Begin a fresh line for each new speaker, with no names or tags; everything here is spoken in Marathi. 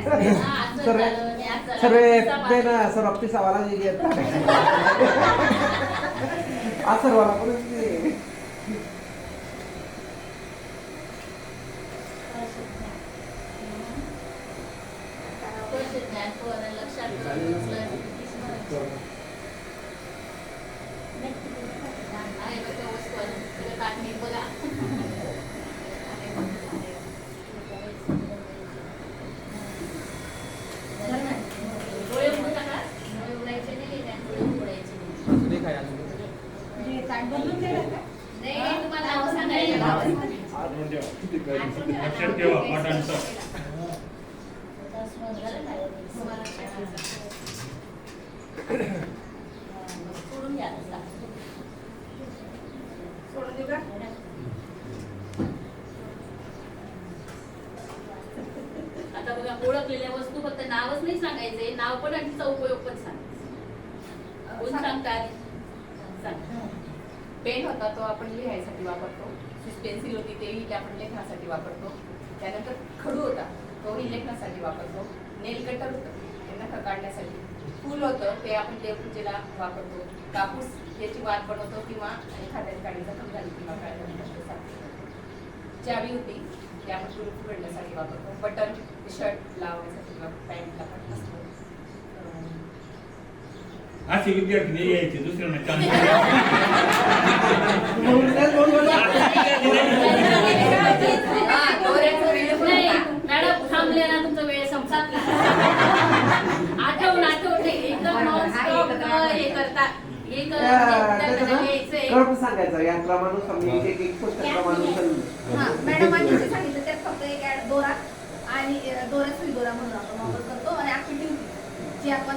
असं
सर्वे ते ना सर्व सवाला जे सर्वाला पण
लक्षात ठेवून आहे बघा वस्तू आहे. सगळं टाकणे बघा. डोळे उघडू नका. डोळे उघडायचे नाही, नाही, डोळे उघडायचे नाही. नाही, नाही, तुम्हाला नाव सांगायचं नाव.
लक्षात ठेवा पाठांचं
आता.
सोडून देऊ का?
आता बघा ओळखलेल्या वस्तू फक्त नावच नाही सांगायचे नाव पण आणि तिचा उपयोग पण सांगायचा कोण सांगतात सांग.
पेन होता तो आपण लिहायसाठी वापरतो. पेन्सिल होती तेही आपण लेखनासाठी वापरतो. त्यानंतर खडू होता तोही लेखनासाठी वापरतो. नेल कटर होतं त्यांना नखं काढण्यासाठी. फूल होतं ते आपण देवपूजेला वापरतो. कापूस याची वात बनवतो किंवा एखाद्या गाडीचा जखम झाली किंवा काय चावी होती ते आपण कुलूप उघडण्यासाठी वापरतो. बटन शर्ट लावण्यासाठी किंवा पॅन्टला पण असतो अं,
असे विद्यार्थी नाही यायचे दुसऱ्यांना चान्स.
हा.
मॅडम थांबले ना तुमचा वेळ संपतात आठवून आठवून नाही, एकदम
बरोबर, हा,
non-stop
एकच
न
आठवण.
हे करता हे
त्या-
करता
त्याचं ना
यायचंय.
क्रम सांगायचा या क्रमानुसार
हा, मॅडमांनी जे सांगितलं त्यात फक्त एक ऍड दोरा आणि दोरा सुई दोरा म्हणून आपण वापर करतो आणि ड्युटी जी आपण